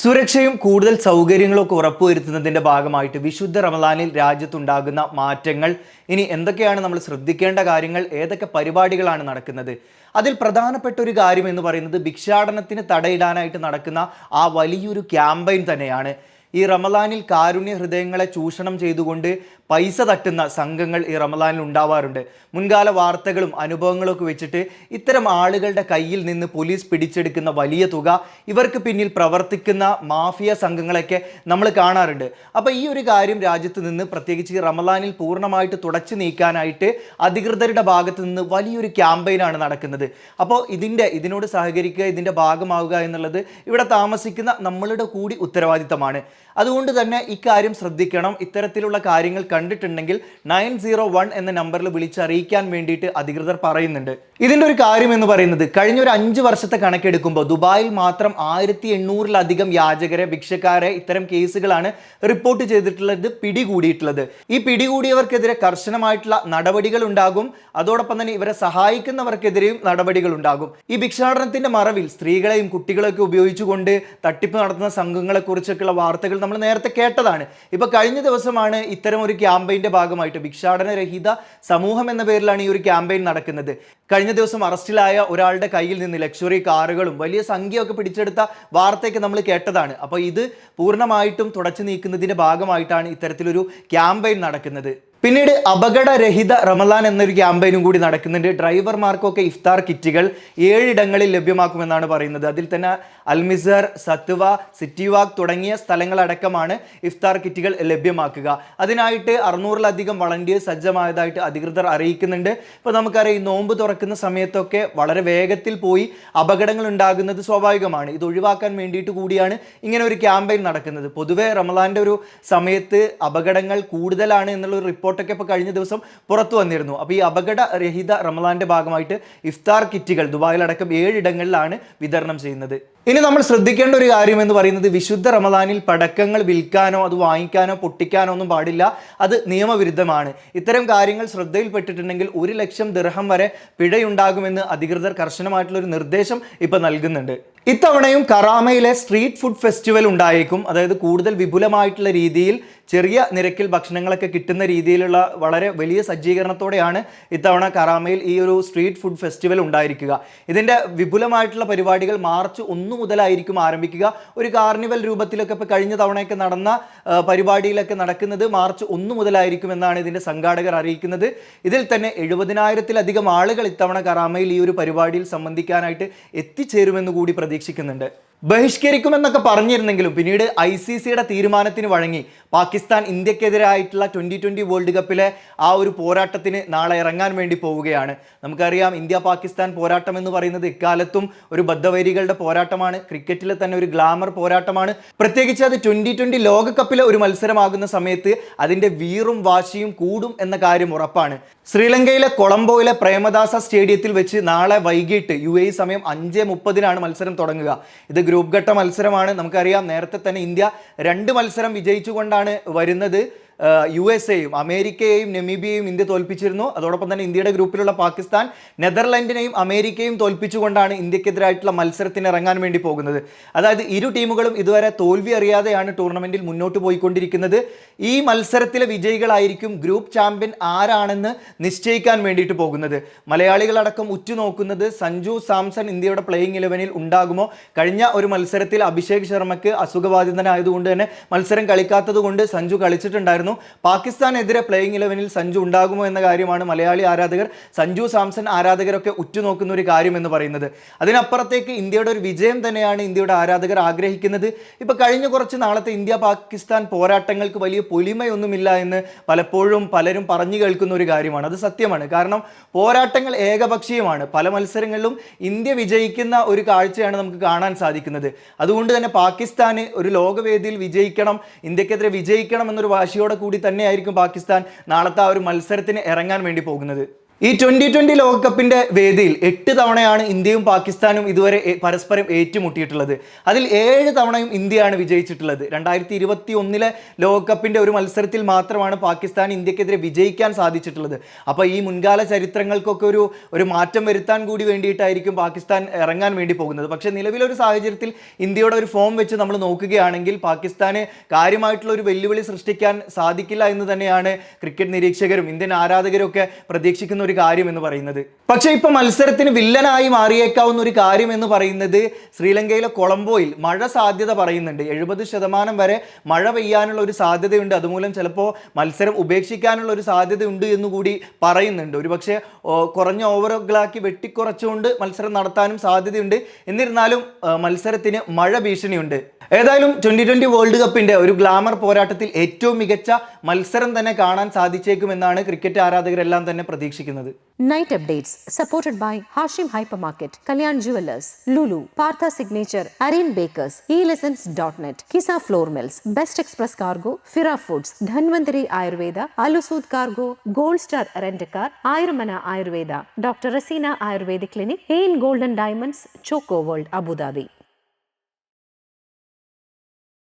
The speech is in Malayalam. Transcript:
സുരക്ഷയും കൂടുതൽ സൗകര്യങ്ങളും ഒക്കെ ഉറപ്പുവരുത്തുന്നതിന്റെ ഭാഗമായിട്ട് വിശുദ്ധ റമദാനിൽ രാജ്യത്തുണ്ടാകുന്ന മാറ്റങ്ങൾ. ഇനി എന്തൊക്കെയാണ് നമ്മൾ ശ്രദ്ധിക്കേണ്ട കാര്യങ്ങൾ? ഏതൊക്കെ പരിപാടികളാണ് നടക്കുന്നത്? അതിൽ പ്രധാനപ്പെട്ട ഒരു കാര്യം എന്ന് പറയുന്നത് ഭിക്ഷാടനത്തിന് തടയിടാനായിട്ട് നടക്കുന്ന ആ വലിയൊരു ക്യാമ്പയിൻ തന്നെയാണ്. ഈ റമദാനിൽ കാരുണ്യ ഹൃദയങ്ങളെ ചൂഷണം ചെയ്തുകൊണ്ട് പൈസ തട്ടുന്ന സംഘങ്ങൾ ഈ റമദാനിൽ ഉണ്ടാവാറുണ്ട്. മുൻകാല വാർത്തകളും അനുഭവങ്ങളും ഒക്കെ വെച്ചിട്ട് ഇത്തരം ആളുകളുടെ കയ്യിൽ നിന്ന് പോലീസ് പിടിച്ചെടുക്കുന്ന വലിയ തുക ഇവർക്ക് പിന്നിൽ പ്രവർത്തിക്കുന്ന മാഫിയ സംഘങ്ങളൊക്കെ നമ്മൾ കാണാറുണ്ട്. അപ്പോൾ ഈ ഒരു കാര്യം രാജ്യത്ത് നിന്ന് പ്രത്യേകിച്ച് റമദാനിൽ പൂർണമായിട്ട് തുടച്ചു നീക്കാനായിട്ട് അധികൃതരുടെ ഭാഗത്ത് നിന്ന് വലിയൊരു ക്യാമ്പയിനാണ് നടക്കുന്നത്. അപ്പോൾ ഇതിന്റെ ഇതിനോട് സഹകരിക്കുക ഇതിന്റെ ഭാഗമാവുക എന്നുള്ളത് ഇവിടെ താമസിക്കുന്ന നമ്മളുടെ കൂടി ഉത്തരവാദിത്തമാണ്. അതുകൊണ്ട് തന്നെ ഇക്കാര്യം ശ്രദ്ധിക്കണം. ഇത്തരത്തിലുള്ള കാര്യങ്ങൾ കണ്ടിട്ടുണ്ടെങ്കിൽ നയൻ സീറോ വൺ എന്ന നമ്പറിൽ വിളിച്ചറിയിക്കാൻ വേണ്ടിയിട്ട് അധികൃതർ പറയുന്നുണ്ട്. ഇതിന്റെ ഒരു കാര്യം എന്ന് പറയുന്നത് കഴിഞ്ഞ ഒരു അഞ്ച് വർഷത്തെ കണക്കെടുക്കുമ്പോൾ ദുബായിൽ മാത്രം ആയിരത്തി എണ്ണൂറിലധികം യാചകരെ ഭിക്ഷക്കാരെ ഇത്തരം കേസുകളാണ് റിപ്പോർട്ട് ചെയ്തിട്ടുള്ളത് പിടികൂടിയിട്ടുള്ളത്. ഈ പിടികൂടിയവർക്കെതിരെ കർശനമായിട്ടുള്ള നടപടികൾ ഉണ്ടാകും. അതോടൊപ്പം തന്നെ ഇവരെ സഹായിക്കുന്നവർക്കെതിരെയും നടപടികൾ ഉണ്ടാകും. ഈ ഭിക്ഷാടനത്തിന്റെ മറവിൽ സ്ത്രീകളെയും കുട്ടികളെയൊക്കെ ഉപയോഗിച്ചുകൊണ്ട് തട്ടിപ്പ് നടത്തുന്ന സംഘങ്ങളെ കുറിച്ചൊക്കെയുള്ള വാർത്തകൾ നമ്മൾ നേരത്തെ കേട്ടതാണ്. ഇപ്പൊ കഴിഞ്ഞ ദിവസമാണ് ഇത്തരം ഒരു ക്യാമ്പയിന്റെ ഭാഗമായിട്ട് ഭിക്ഷാടന രഹിത സമൂഹം എന്ന പേരിലാണ് ഈ ഒരു ക്യാമ്പയിൻ നടക്കുന്നത്. കഴിഞ്ഞ ദിവസം അറസ്റ്റിലായ ഒരാളുടെ കയ്യിൽ നിന്ന് ലക്ഷറി കാറുകളും വലിയ സംഖ്യയൊക്കെ പിടിച്ചെടുത്ത വാർത്തയൊക്കെ നമ്മൾ കേട്ടതാണ്. അപ്പോൾ ഇത് പൂർണമായിട്ടും തുടച്ചു നീക്കുന്നതിന്റെ ഭാഗമായിട്ടാണ് ഇത്തരത്തിലൊരു ക്യാമ്പയിൻ നടക്കുന്നത്. പിന്നീട് അപകടരഹിത റമലാൻ എന്നൊരു ക്യാമ്പയിനും കൂടി നടക്കുന്നുണ്ട്. ഡ്രൈവർമാർക്കൊക്കെ ഇഫ്താർ കിറ്റുകൾ ഏഴിടങ്ങളിൽ ലഭ്യമാക്കുമെന്നാണ് പറയുന്നത്. അതിൽ തന്നെ അൽമിസർ സത്വ സിറ്റി വാക്ക് തുടങ്ങിയ സ്ഥലങ്ങളടക്കമാണ് ഇഫ്താർ കിറ്റുകൾ ലഭ്യമാക്കുക. അതിനായിട്ട് അറുന്നൂറിലധികം വളണ്ടിയേഴ്സ് സജ്ജമായതായിട്ട് അധികൃതർ അറിയിക്കുന്നുണ്ട്. ഇപ്പോൾ നമുക്കറിയാം ഈ നോമ്പ് തുറക്കുന്ന സമയത്തൊക്കെ വളരെ വേഗത്തിൽ പോയി അപകടങ്ങൾ ഉണ്ടാകുന്നത് സ്വാഭാവികമാണ്. ഇത് ഒഴിവാക്കാൻ വേണ്ടിയിട്ട് കൂടിയാണ് ഇങ്ങനെ ഒരു ക്യാമ്പയിൻ നടക്കുന്നത്. പൊതുവേ റമലാന്റെ ഒരു സമയത്ത് അപകടങ്ങൾ കൂടുതലാണ് എന്നുള്ള ഒരു റിപ്പോർട്ടൊക്കെ ഇപ്പോൾ കഴിഞ്ഞ ദിവസം പുറത്തു വന്നിരുന്നു. അപ്പോൾ ഈ അപകടരഹിത റമലാന്റെ ഭാഗമായിട്ട് ഇഫ്താർ കിറ്റുകൾ ദുബായിലടക്കം ഏഴിടങ്ങളിലാണ് വിതരണം ചെയ്യുന്നത്. ഇനി നമ്മൾ ശ്രദ്ധിക്കേണ്ട ഒരു കാര്യം എന്ന് പറയുന്നത് വിശുദ്ധ റമദാനിൽ പടക്കങ്ങൾ വിൽക്കാനോ അത് വാങ്ങിക്കാനോ പൊട്ടിക്കാനോ ഒന്നും പാടില്ല. അത് നിയമവിരുദ്ധമാണ്. ഇത്തരം കാര്യങ്ങൾ ശ്രദ്ധയിൽപ്പെട്ടിട്ടുണ്ടെങ്കിൽ ഒരു ലക്ഷം ദിർഹം വരെ പിഴയുണ്ടാകുമെന്ന് അധികൃതർ കർശനമായിട്ടുള്ള ഒരു നിർദ്ദേശം ഇപ്പോൾ നൽകുന്നുണ്ട്. ഇത്തവണയും കറാമയിലെ സ്ട്രീറ്റ് ഫുഡ് ഫെസ്റ്റിവൽ ഉണ്ടായേക്കും. അതായത് കൂടുതൽ വിപുലമായിട്ടുള്ള രീതിയിൽ ചെറിയ നിരക്കിൽ ഭക്ഷണങ്ങളൊക്കെ കിട്ടുന്ന രീതിയിലുള്ള വളരെ വലിയ സജ്ജീകരണത്തോടെയാണ് ഇത്തവണ കറാമയിൽ ഈ ഒരു സ്ട്രീറ്റ് ഫുഡ് ഫെസ്റ്റിവൽ ഉണ്ടായിരിക്കുക. ഇതിന്റെ വിപുലമായിട്ടുള്ള പരിപാടികൾ മാർച്ച് ഒന്ന് മുതലായിരിക്കും ആരംഭിക്കുക. ഒരു കാർണിവൽ രൂപത്തിലൊക്കെ ഇപ്പോൾ കഴിഞ്ഞ തവണയൊക്കെ നടന്ന പരിപാടിയിലൊക്കെ നടക്കുന്നത് മാർച്ച് ഒന്ന് മുതലായിരിക്കും എന്നാണ് ഇതിന്റെ സംഘാടകർ അറിയിക്കുന്നത്. ഇതിൽ തന്നെ എഴുപതിനായിരത്തിലധികം ആളുകൾ ഇത്തവണ കറാമയിൽ ഈ ഒരു പരിപാടിയിൽ സംബന്ധിക്കാനായിട്ട് എത്തിച്ചേരുമെന്ന് കൂടി പ്രതീക്ഷിക്കുന്നുണ്ട്. ബഹിഷ്കരിക്കുമെന്നൊക്കെ പറഞ്ഞിരുന്നെങ്കിലും പിന്നീട് ഐ സി സിയുടെ തീരുമാനത്തിന് വഴങ്ങി പാകിസ്ഥാൻ ഇന്ത്യക്കെതിരായിട്ടുള്ള ട്വന്റി ട്വന്റി വേൾഡ് കപ്പിലെ ആ ഒരു പോരാട്ടത്തിന് നാളെ ഇറങ്ങാൻ വേണ്ടി പോവുകയാണ്. നമുക്കറിയാം ഇന്ത്യ പാകിസ്ഥാൻ പോരാട്ടം എന്ന് പറയുന്നത് ഇക്കാലത്തും ഒരു ബദ്ധവൈരികളുടെ പോരാട്ടമാണ്. ക്രിക്കറ്റിലെ തന്നെ ഒരു ഗ്ലാമർ പോരാട്ടമാണ്. പ്രത്യേകിച്ച് അത് ട്വന്റി ട്വന്റി ലോകകപ്പിലെ ഒരു മത്സരമാകുന്ന സമയത്ത് അതിന്റെ വീറും വാശിയും കൂടും എന്ന കാര്യം ഉറപ്പാണ്. ശ്രീലങ്കയിലെ കൊളംബോയിലെ പ്രേമദാസ സ്റ്റേഡിയത്തിൽ വെച്ച് നാളെ വൈകിട്ട് യു എ സമയം അഞ്ച് മുപ്പതിനാണ് മത്സരം തുടങ്ങുക. ഇത് ഗ്രൂപ്പ് ഘട്ട മത്സരമാണ്. നമുക്കറിയാം നേരത്തെ തന്നെ ഇന്ത്യ രണ്ട് മത്സരം വിജയിച്ചുകൊണ്ടാണ് വരുന്നത്. യു എസ് എയും അമേരിക്കയെയും നെമീബിയയും ഇന്ത്യ തോൽപ്പിച്ചിരുന്നു. അതോടൊപ്പം തന്നെ ഇന്ത്യയുടെ ഗ്രൂപ്പിലുള്ള പാകിസ്ഥാൻ നെതർലൻഡിനെയും അമേരിക്കയും തോൽപ്പിച്ചുകൊണ്ടാണ് ഇന്ത്യക്കെതിരായിട്ടുള്ള മത്സരത്തിന് ഇറങ്ങാൻ വേണ്ടി പോകുന്നത്. അതായത് ഇരു ടീമുകളും ഇതുവരെ തോൽവി അറിയാതെയാണ് ടൂർണമെന്റിൽ മുന്നോട്ട് പോയിക്കൊണ്ടിരിക്കുന്നത്. ഈ മത്സരത്തിലെ വിജയികളായിരിക്കും ഗ്രൂപ്പ് ചാമ്പ്യൻ ആരാണെന്ന് നിശ്ചയിക്കാൻ വേണ്ടിയിട്ട് പോകുന്നത്. മലയാളികളടക്കം ഉറ്റുനോക്കുന്നത് സഞ്ജു സാംസൺ ഇന്ത്യയുടെ പ്ലേയിങ് ഇലവനിൽ ഉണ്ടാകുമോ? കഴിഞ്ഞ ഒരു മത്സരത്തിൽ അഭിഷേക് ശർമ്മയ്ക്ക് അസുഖബാധിതനായതുകൊണ്ട് തന്നെ മത്സരം കളിക്കാത്തത് കൊണ്ട് സഞ്ജു കളിച്ചിട്ടുണ്ടായിരുന്നു. പാകിസ്ഥാനെതിരെ പ്ലേയിങ് ഇലവനിൽ സഞ്ജു ഉണ്ടാകുമോ എന്ന കാര്യമാണ് മലയാളി ആരാധകർ സഞ്ജു സാംസൺ ആരാധകരൊക്കെ ഉറ്റുനോക്കുന്ന ഒരു കാര്യം എന്ന് പറയുന്നത്. അതിനപ്പുറത്തേക്ക് ഇന്ത്യയുടെ ഒരു വിജയം തന്നെയാണ് ഇന്ത്യയുടെ ആരാധകർ ആഗ്രഹിക്കുന്നത്. ഇപ്പൊ കഴിഞ്ഞ കുറച്ച് നാളത്തെ ഇന്ത്യ പാകിസ്ഥാൻ പോരാട്ടങ്ങൾക്ക് വലിയ പൊലിമയൊന്നുമില്ല എന്ന് പലപ്പോഴും പലരും പറഞ്ഞു കേൾക്കുന്ന ഒരു കാര്യമാണ്. അത് സത്യമാണ്. കാരണം പോരാട്ടങ്ങൾ ഏകപക്ഷീയമാണ്. പല മത്സരങ്ങളിലും ഇന്ത്യ വിജയിക്കുന്ന ഒരു കാഴ്ചയാണ് നമുക്ക് കാണാൻ സാധിക്കുന്നത്. അതുകൊണ്ട് തന്നെ പാകിസ്ഥാന് ഒരു ലോകവേദിയിൽ വിജയിക്കണം ഇന്ത്യക്കെതിരെ വിജയിക്കണം എന്നൊരു വാശിയോടെ കൂടി തന്നെയായിരിക്കും പാകിസ്ഥാൻ നാളത്തെ ആ ഒരു മത്സരത്തിന് ഇറങ്ങാൻ വേണ്ടി പോകുന്നത്. ഈ ട്വന്റി ട്വന്റി ലോകകപ്പിന്റെ വേദിയിൽ എട്ട് തവണയാണ് ഇന്ത്യയും പാകിസ്ഥാനും ഇതുവരെ പരസ്പരം ഏറ്റുമുട്ടിയിട്ടുള്ളത്. അതിൽ ഏഴ് തവണയും ഇന്ത്യയാണ് വിജയിച്ചിട്ടുള്ളത്. രണ്ടായിരത്തി ഇരുപത്തി ഒന്നിലെ ലോകകപ്പിന്റെ ഒരു മത്സരത്തിൽ മാത്രമാണ് പാകിസ്ഥാൻ ഇന്ത്യക്കെതിരെ വിജയിക്കാൻ സാധിച്ചിട്ടുള്ളത്. അപ്പോൾ ഈ മുൻകാല ചരിത്രങ്ങൾക്കൊക്കെ ഒരു ഒരു മാറ്റം വരുത്താൻ കൂടി വേണ്ടിയിട്ടായിരിക്കും പാകിസ്ഥാൻ ഇറങ്ങാൻ വേണ്ടി പോകുന്നത്. പക്ഷേ നിലവിലൊരു സാഹചര്യത്തിൽ ഇന്ത്യയുടെ ഒരു ഫോം വെച്ച് നമ്മൾ നോക്കുകയാണെങ്കിൽ പാകിസ്ഥാന് കാര്യമായിട്ടുള്ള ഒരു വെല്ലുവിളി സൃഷ്ടിക്കാൻ സാധിക്കില്ല എന്ന് തന്നെയാണ് ക്രിക്കറ്റ് നിരീക്ഷകരും ഇന്ത്യൻ ആരാധകരും ഒക്കെ പ്രതീക്ഷിക്കുന്ന ഒരു കാര്യം എന്ന് പറയുന്നത്. പക്ഷേ ഇപ്പൊ മത്സരത്തിന് വില്ലനായി മാറിയേക്കാവുന്ന ഒരു കാര്യം എന്ന് പറയുന്നത് ശ്രീലങ്കയിലെ കൊളംബോയിൽ മഴ സാധ്യത പറയുന്നുണ്ട്. എഴുപത് ശതമാനം വരെ മഴ പെയ്യാനുള്ള ഒരു സാധ്യതയുണ്ട്. അതുമൂലം ചിലപ്പോൾ മത്സരം ഉപേക്ഷിക്കാനുള്ള ഒരു സാധ്യതയുണ്ട് എന്ന് കൂടി പറയുന്നുണ്ട്. ഒരുപക്ഷെ കുറഞ്ഞ ഓവറുകളാക്കി വെട്ടിക്കുറച്ചുകൊണ്ട് മത്സരം നടത്താനും സാധ്യതയുണ്ട്. എന്നിരുന്നാലും മത്സരത്തിന് മഴ ഭീഷണിയുണ്ട്. ഏതായാലും ട്വന്റി ട്വന്റി വേൾഡ് കപ്പിന്റെ ഒരു ഗ്ലാമർ പോരാട്ടത്തിൽ ഏറ്റവും മികച്ച മത്സരം തന്നെ കാണാൻ സാധിച്ചേക്കുമെന്നാണ് ക്രിക്കറ്റ് ആരാധകരെല്ലാം തന്നെ പ്രതീക്ഷിക്കുന്നത്. Night updates supported by Hashim hyper market Kalyan jewellers Lulu Partha signature Areen bakers e dot net Qissa flour mills best express cargo ഫിറ foods Dhanvantari Ayurveda അലുസൂദ് cargo gold star rent a car Ayurmana Ayurveda doctor Raseena Ayurveda clinic എയിൻ golden diamonds choco world Abu Dhabi